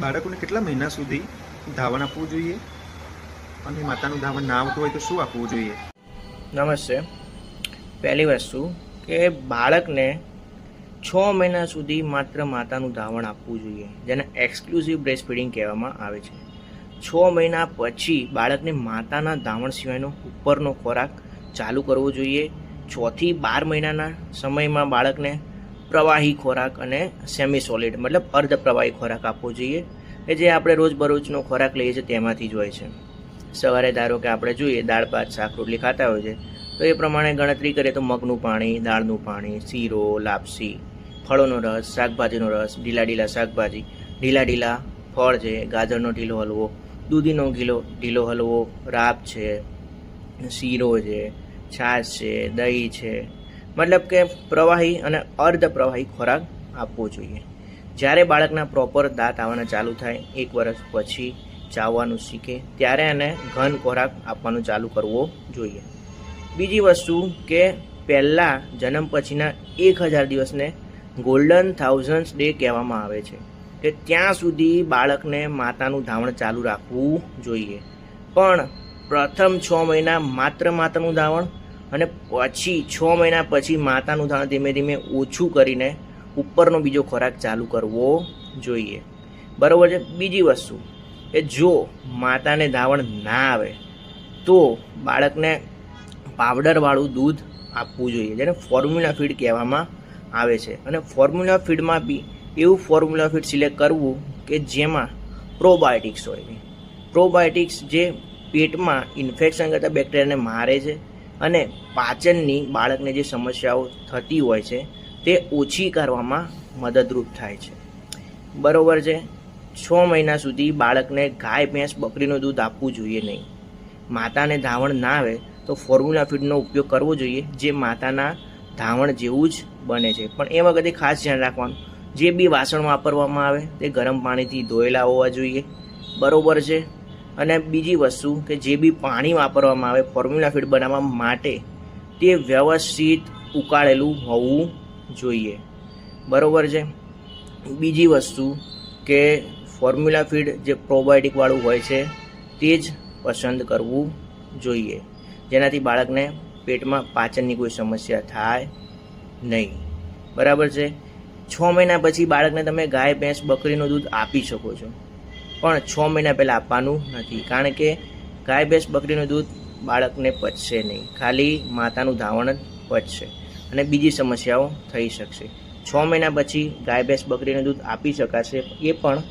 બાળકોને કેટલા મહિના સુધી ધાવણ આપવું જોઈએ? અને માતાનું ધાવણ ના આવતું હોય તો શું આપવું જોઈએ? નમસ્તે. પહેલી વસ્તુ કે બાળકને છ મહિના સુધી માત્ર માતાનું ધાવણ આપવું જોઈએ, જેને એક્સક્લુઝિવ બ્રેસ્ટ ફીડિંગ કહેવામાં આવે છે. છ મહિના પછી બાળકને માતાના ધાવણ સિવાયનો ઉપરનો ખોરાક ચાલુ કરવો જોઈએ. છથી બાર મહિનાના સમયમાં બાળકને પ્રવાહી ખોરાક અને સેમી સોલિડ મતલબ અર્ધ પ્રવાહી ખોરાક આપવો જોઈએ, કે જે આપણે રોજબરોજનો ખોરાક લઈએ છીએ તેમાંથી જ હોય છે. સવારે ધારો કે આપણે જોઈએ દાળ, ભાત, શાક, રોટલી ખાતા હોય છે, તો એ પ્રમાણે ગણતરી કરીએ તો મગનું પાણી, દાળનું પાણી, શીરો, લાપસી, ફળોનો રસ, શાકભાજીનો રસ ઢીલા ઢીલા શાકભાજી ઢીલા ઢીલા ફળ છે, ગાજરનો ઢીલો હલવો, દૂધીનો ગીલો ઢીલો હલવો રાબ છે, શીરો છે, છાશ છે, દહીં છે મતલબ કે પ્રવાહી અને અર્ધ પ્રવાહી ખોરાક આપવો જોઈએ. જ્યારે બાળકના પ્રોપર દાંત આવવાના ચાલુ થાય, એક વર્ષ પછી ચાવવાનું શીખે, ત્યારે એને ઘન ખોરાક આપવાનું ચાલુ કરવો જોઈએ. બીજી વસ્તુ કે પહેલાં જન્મ પછીના એક હજાર દિવસને ગોલ્ડન થાઉઝન્ડ્સ ડે કહેવામાં આવે છે કે ત્યાં સુધી બાળકને માતાનું ધાવણ ચાલુ રાખવું જોઈએ. પણ પ્રથમ છ મહિના માત્ર માતાનું ધાવણ અને પછી છ મહિના પછી માતાનું દાણ ધીમે ધીમે ઓછું કરીને ઉપરનો બીજો ખોરાક ચાલુ કરવો જોઈએ. બરાબર છે? બીજી વસ્તુ કે જો માતાને ધાવણ ના આવે, તો બાળકને પાવડરવાળું દૂધ આપવું જોઈએ, જેને ફોર્મ્યુલા ફીડ કહેવામાં આવે છે. અને ફોર્મ્યુલા ફીડમાં બી એવું ફોર્મ્યુલા ફીડ સિલેક્ટ કરવું કે જેમાં પ્રોબાયોટિક્સ હોય. પ્રોબાયોટિક્સ જે પેટમાં ઇન્ફેક્શન કરતા બેક્ટેરિયાને મારે છે અને પાચનની બાળકને જે સમસ્યાઓ થતી હોય છે, તે ઓછી કરવામાં મદદરૂપ થાય છે. બરાબર છે? છ મહિના સુધી બાળકને ગાય, ભેંસ, બકરીનું દૂધ આપવું જોઈએ નહીં. માતાને ધાવણ ના આવે તો ફોર્મ્યુલા ફીડનો ઉપયોગ કરવો જોઈએ, જે માતાના ધાવણ જેવું જ બને છે. પણ એ વખતે ખાસ ધ્યાન રાખવાનું, જે બી વાસણ વાપરવામાં આવે તે ગરમ પાણીથી ધોયેલા હોવા જોઈએ. બરોબર છે? અને બીજી વસ્તુ કે જે બી પાણી વાપરવામાં આવે ફોર્મ્યુલા ફીડ બનાવવા માટે તે વ્યવસ્થિત ઉકાળેલું હોવું જોઈએ. બરાબર છે? બીજી વસ્તુ કે ફોર્મ્યુલા ફીડ જે પ્રોબાયોટિકવાળું હોય છે, તે જ પસંદ કરવું જોઈએ. જેનાથી બાળકને પેટમાં પાચનની કોઈ સમસ્યા થાય નહીં. બરાબર છે? છ મહિના પછી બાળકને તમે ગાય, ભેંસ, બકરીનું દૂધ આપી શકો છો. પણ છ મહિના પહેલાં આપવાનું નથી. કારણ કે ગાય ભેંસ બકરીનું દૂધ બાળકને પચશે નહીં. ખાલી માતાનું ધાવણ જ પચશે અને બીજી સમસ્યાઓ થઈ શકશે. છ મહિના પછી ગાય ભેંસ બકરીનું દૂધ આપી શકાશે એ પણ